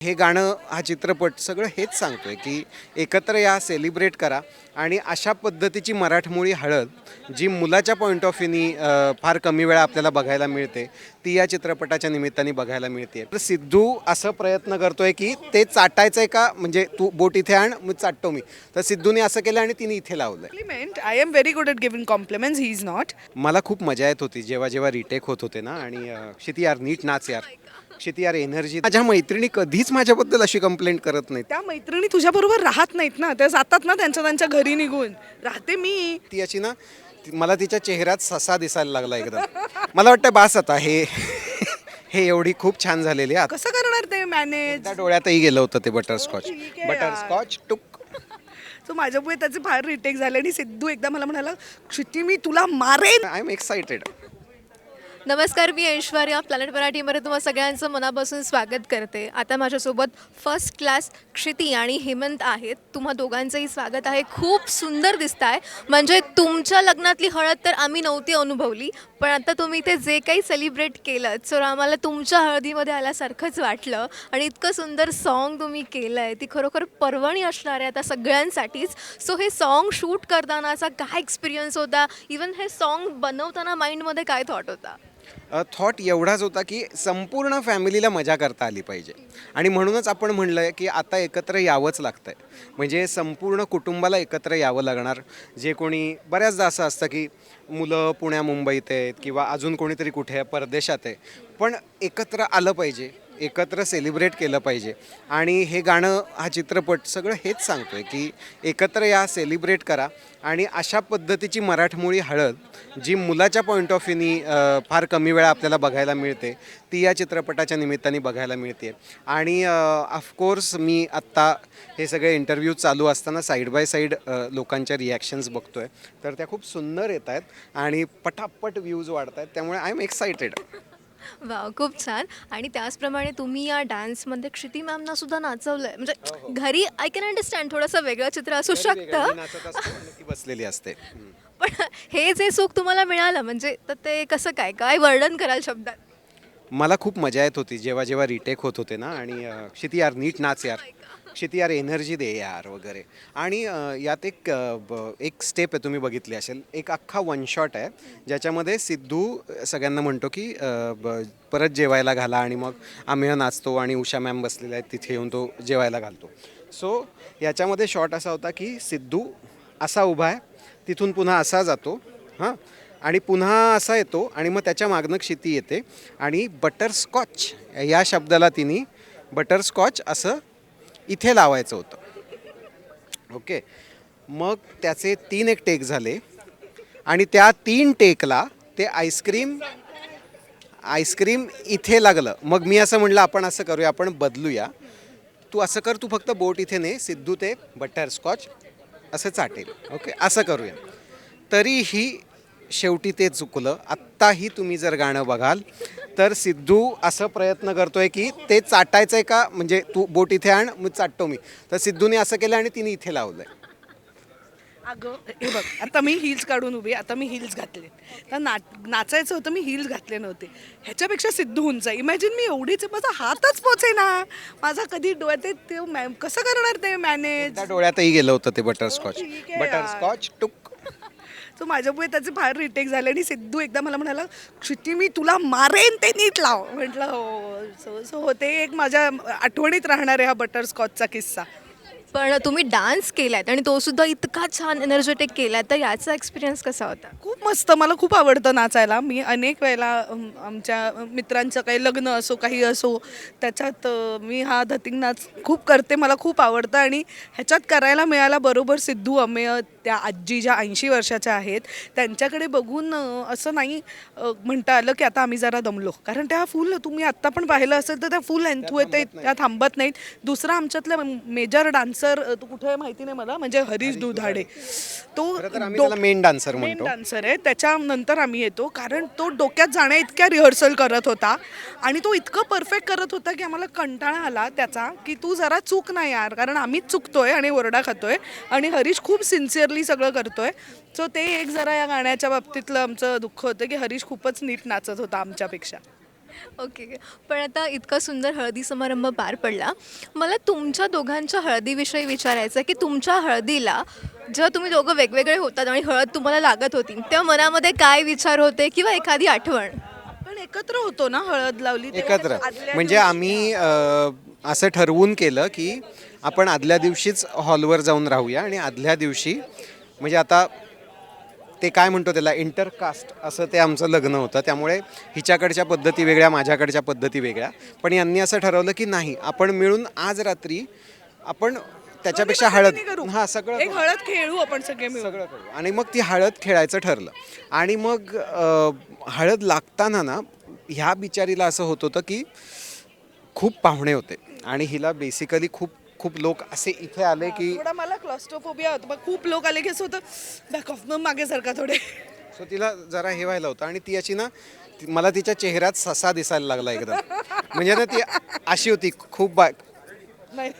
हे गाणं हा चित्रपट सगळं हेच सांगतोय की एकत्र या सेलिब्रेट करा आणि अशा पद्धतीची मराठमोळी हळद जी मुलाच्या पॉईंट ऑफ व्ह्यूनी फार कमी वेळा आपल्याला बघायला मिळते ती या चित्रपटाच्या निमित्ताने बघायला मिळते तर सिद्धू असं प्रयत्न करतोय की ते चाटायचंय का म्हणजे तू बोट इथे आण मग चाटतो मी तर सिद्धूने असं केलं आणि तिने इथे लावलंय compliment. I am very good at giving compliments. He's not. मला खूप मजा येत होती जेव्हा जेव्हा रिटेक होत होते ना आणि क्षिती यार नीट नाच यार क्षिती यार एनर्जी माझ्या मैत्रिणी कधीच माझ्याबद्दल अशी कंप्लेंट करत नाहीत. त्या मैत्रिणी तुझ्या बरोबर राहत नाहीत ना त्या जातात ना त्यांच्या त्यांच्या घरी निघून. राहते मी. ती अशी ना ती- मला तिच्या चेहऱ्यात ससा दिसायला लागला एकदम. मला वाटतं बास आता हे हे एवढी खूप छान झालेली आहे. कसं करणार ते मॅनेज त्या डोळ्यातही गेलं होतं ते बटरस्कॉच ठीक आहे यार. बटरस्कॉच टुक. सो माझ्यामुळे त्याचे फार रिटेक झाले आणि सिद्धू एकदा मला म्हणाला क्षिती मी तुला मारेन. आय एम एक्साइटेड नमस्कार मी ऐश्वर्या. प्लॅनेट मराठीमध्ये तुम्हा सगळ्यांचं मनापासून स्वागत करते. आता माझ्यासोबत फर्स्ट क्लास क्षिती आणि हेमंत आहेत. तुम्हा दोघांचंही स्वागत आहे. खूप सुंदर दिसत आहे म्हणजे तुमच्या लग्नातली हळद तर आम्ही नव्हती अनुभवली पण आता तुम्ही ते जे काही सेलिब्रेट केलं सो आम्हाला तुमच्या हळदीमध्ये आल्यासारखंच वाटलं. आणि इतकं सुंदर सॉन्ग तुम्ही केलं आहे ती खरोखर पर्वणी असणार आहे आता सगळ्यांसाठीच. सो हे सॉन्ग शूट करतानाचा काय एक्सपिरियन्स होता? इवन हे सॉन्ग बनवताना माइंडमध्ये काय थॉट होता? थॉट एवढाच होता की संपूर्ण फॅमिलीला मजा करता आली पाहिजे. आणि म्हणूनच आपण म्हणलं आहे की आता एकत्र यावंच लागतं आहे म्हणजे संपूर्ण कुटुंबाला एकत्र यावं लागणार. जे कोणी बऱ्याचदा असं असतं की मुलं पुण्या मुंबईत आहेत किंवा अजून कोणीतरी कुठे आहे परदेशात आहे. पण एकत्र आलं पाहिजे. एकत्र सेलिब्रेट केलं पाहिजे. आणि हे गाणं हा चित्रपट सगळं हेच सांगतो आहे की एकत्र या सेलिब्रेट करा. आणि अशा पद्धतीची मराठमोळी हळद जी मुलाच्या पॉईंट ऑफ व्ह्यूनी फार कमी वेळा आपल्याला बघायला मिळते ती या चित्रपटाच्या निमित्ताने बघायला मिळते. आणि ऑफकोर्स मी आत्ता हे सगळे इंटरव्ह्यू चालू असताना साईड बाय साईड लोकांच्या रिॲक्शन्स बघतोय. तर त्या खूप सुंदर येत आहेत आणि पटापट व्ह्यूज वाढत आहेत त्यामुळे आय एम एक्सायटेड वा खूप छान. आणि त्याचप्रमाणे तुम्ही या डान्समध्ये क्षिती मॅमना सुद्धा नाचवलंय. म्हणजे घरी आय कॅन अंडरस्टँड थोडंसं वेगळं चित्र असू शकतं. ती बसलेली असते. पण हे जे सुख तुम्हाला मिळालं म्हणजे तर ते कसं काय? काय वर्णन कराल शब्दात? मला खूप मजा येत होती. जेव्हा जेव्हा रिटेक होत होते ना आणि अं, क्षिती यार नीट नाच यार. क्षिती यार एनर्जी दे यार वगैरे. आणि यात एक ब- एक स्टेप आहे तुम्ही बघितली असेल. एक अख्खा वन शॉट आहे ज्याच्यामध्ये सिद्धू सगळ्यांना म्हणतो की ब- परत जेवायला घाला आणि मग आम्ही नाचतो आणि उषा मॅम बसलेल्या आहेत तिथे येऊन तो जेवायला घालतो. सो याच्यामध्ये शॉट असा होता की सिद्धू असा उभा आहे तिथून पुन्हा असा जातो हां. आणि पुन्हा असा येतो आणि मग त्याच्या मागनं क्षिती येते. आणि बटरस्कॉच या शब्दाला तिने बटरस्कॉच असं इथे लावायचं होतं. ओके? मग त्याचे तीन एक टेक झाले. आणि त्या तीन टेकला ते आईस्क्रीम आईस्क्रीम इथे लागलं. मग मी असं म्हणलं आपण असं करूया आपण बदलूया. तू असं कर तू फक्त बोट इथे ने सिद्धू ते बटरस्कॉच असं चाटेल. ओके? असं करूया. तरीही शेवटी ते चुकलं. आत्ताही तुम्ही जर गाणं बघाल तर सिद्धू असं प्रयत्न करतोय की ते चाटायचं आहे का? म्हणजे तू बोट इथे आण मग चाटतो मी. तर सिद्धूने असं केलं आणि तिने इथे लावलंय. अगं हे बघ आता मी हिल्स काढून उभी आता मी हिल्स घातले. तर नाच नाचायचं होतं मी हिल्स घातले नव्हते. ह्याच्यापेक्षा सिद्धू उंच इमॅजिन मी एवढीच माझा हातच पोचे ना माझा कधी डोळ्यात ते- ते मॅ- कसं करणार ते मॅनेज त्या डोळ्यातही गेलं होतं ते बटरस्कॉच ठीक आहे यार. बटरस्कॉच टुक. सो माझ्यामुळे त्याचे फार रिटेक झाले आणि सिद्धू एकदा मला म्हणाला क्षिती मी तुला मारेन ते नीट लाव. म्हटलं हो सो सो हो ते एक माझ्या आठवणीत राहणार आहे हा बटरस्कॉचचा किस्सा. पण तुम्ही डान्स केलात आणि तो सुद्धा इतका छान एनर्जेटिक केलाय तर याचा एक्सपिरियन्स कसा होता? खूप मस्त मला खूप आवडतं नाचायला. मी अनेक वेळेला आमच्या मित्रांचं काही लग्न असो काही असो त्याच्यात मी हा धतिंग नाच खूप करते मला खूप आवडतं आणि ह्याच्यात करायला मिळाला बरोबर सिद्धू अमेय त्या आजी ज्या ऐंशी वर्षाच्या आहेत त्यांच्याकडे बघून असं नाही म्हणता आलं की आता आम्ही जरा दमलो. कारण त्या फुल तुम्ही आत्ता पण पाहिलं असेल तर त्या फुल लेंथू येते त्या थांबत नाहीत. दुसरा आमच्यातला मेजर डान्सर तो कुठे आहे माहिती नाही मला म्हणजे हरीश दुधाडे. तो मेन डान्सर मेन डान्सर आहे. त्याच्यानंतर आम्ही येतो कारण तो डोक्यात जाण्या इतक्या रिहर्सल करत होता आणि तो इतकं परफेक्ट करत होता की आम्हाला कंटाळा आला त्याचा की तू जरा चूक नाही यार कारण आम्हीच चुकतोय आणि ओरडा खातोय आणि हरीश खूप सिन्सिअरली सगळं करतोय. सो ते एक जरा या गाण्याच्या बाबतीतलं आमचं दुःख होतं की हरीश खूपच नीट नाचत होता आमच्यापेक्षा. ओके पण आता इतका सुंदर हळदी समारंभ पार पडला. मला तुमच्या दोघांच्या हळदीविषयी विचारायचं आहे की तुमच्या हळदीला जेव्हा तुम्ही दोघं वेगवेगळे होतात आणि हळद तुम्हाला लागत होती तेव्हा मनामध्ये काय विचार होते किंवा एखादी आठवण? पण एकत्र होतो ना हळद लावली तेव्हा एकत्र. आदल्या म्हणजे आम्ही अ, असं ठरवून केलं की आपण आदल्या दिवशीच हॉलवर जाऊन राहूया आणि आदल्या दिवशी म्हणजे आता ते काय म्हणतो त्याला इंटरकास्ट असं ते आमचं लग्न होतं. त्यामुळे हिच्याकडच्या पद्धती वेगळ्या माझ्याकडच्या पद्धती वेगळ्या. पण यांनी असं ठरवलं की नाही आपण मिळून आज रात्री आपण त्याच्यापेक्षा हळद. हां सगळं एक हळद खेळू आपण सगळे सगळं करू. आणि मग ती हळद खेळायचं ठरलं. आणि मग हळद लागताना ना ह्या बिचारीला असं होत होतं की खूप पाहुणे होते. आणि हिला बेसिकली खूप खूप लोक असे इथे आले की थोडा मला क्लॉस्ट्रोफोबिया होतं मग खूप लोक आले की असं होतं बॅक ऑफ मागे सारखा थोडे. सो तिला जरा हे व्हायला होतं आणि ती अशी ना ती- मला तिच्या चेहऱ्यात ससा दिसायला लागला एकदम. म्हणजे ना ती अशी होती खूप बाय नाही.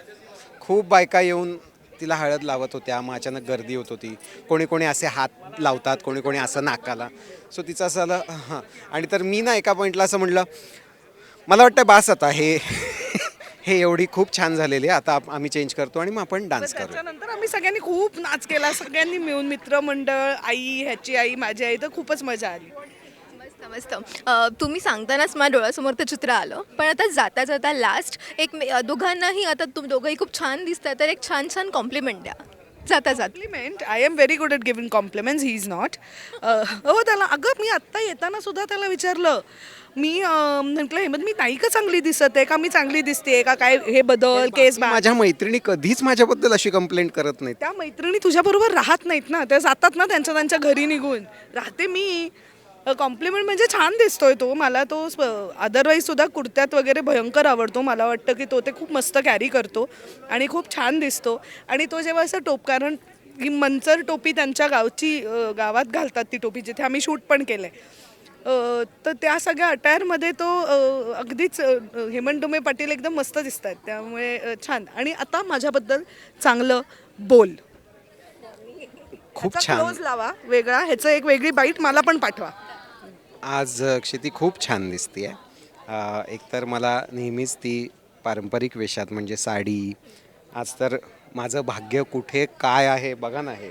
खूप बायका येऊन तिला हळद लावत होत्या मग अचानक गर्दी होत होती. कोणी कोणी असे हात लावतात कोणी कोणी असं नाकाला. सो तिचं असं आलं हां आणि तर मी ना एका पॉईंटला असं म्हटलं मला वाटतं बास आता हे. हे एवढी खूप छान झालेली आहे. आता आप- आम्ही चेंज करतो आणि मग आपण डान्स करू. त्याच्यानंतर आम्ही सगळ्यांनी खूप नाच केला. सगळ्यांनी मिळून मित्रमंडळ आई ह्याची आई माझी आई तर खूपच मजा आली. मस्त मस्त. अ, तुम्ही सांगतानाच माझ्या डोळ्यासमोर ते चित्र आलं. पण आता जाता जाता लास्ट एक मे- अ, दोघांनाही आता तुम्ही दोघंही खूप छान दिसतात तर एक छान छान कॉम्प्लिमेंट द्या. जाता जाता. Compliment I am very good at giving compliments he is not हो त्याला अगं मी आत्ता येताना सुद्धा त्याला विचारलं. मी अं, म्हटलं हेमंत मी नाही का चांगली दिसत आहे का? मी चांगली दिसते का? काय हे बदल केस बा माझ्या मैत्रिणी कधीच माझ्याबद्दल अशी कंप्लेंट करत नाहीत. त्या मैत्रिणी तुझ्याबरोबर राहत नाहीत ना? त्या जातात ना त्यांच्या त्यांच्या घरी निघून. राहते मी. कॉम्प्लिमेंट म्हणजे छान दिसतोय तो. मला तो अदरवाईज सुद्धा कुर्त्यात वगैरे भयंकर आवडतो. मला वाटतं की तो ते खूप मस्त कॅरी करतो आणि खूप छान दिसतो. आणि तो जेव्हा असं टोप कारण की मंचर टोपी त्यांच्या गावची गावात घालतात ती टोपी जिथे आम्ही शूट पण केलं. आहे तर त्या सगळ्या अटायरमध्ये तो अगदीच हेमंत डोमे पाटील एकदम मस्त दिसत आहेत त्यामुळे छान. आणि आता माझ्याबद्दल चांगलं बोल. खूप ह्याचा छान. क्लोज लावा वेगळा ह्याचं एक वेगळी बाईट मला पण पाठवा. आज क्षिती खूप छान दिसते आहे एकतर मला नेहमीच ती पारंपरिक वेशात म्हणजे साडी आज तर माझं भाग्य कुठे काय आहे बघा ना हे.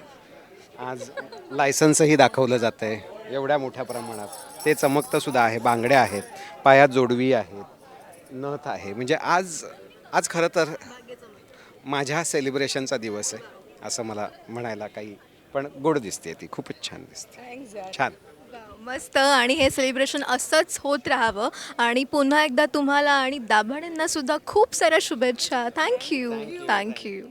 आज लायसन्सही दाखवलं जातं आहे एवढ्या मोठ्या प्रमाणात. ते चमकतं सुद्धा आहे बांगड्या आहेत पायात जोडवी आहेत नथ आहे. म्हणजे आज आज खरं तर माझ्या सेलिब्रेशनचा दिवस आहे असं मला म्हणायला काही पण गोड दिसते ती खूपच छान दिसते. छान. मस्त. आणि हे सेलिब्रेशन असंच होत राहावं. आणि पुन्हा एकदा तुम्हाला आणि दाभाड्यांना सुद्धा खूप साऱ्या शुभेच्छा. Thank you thank you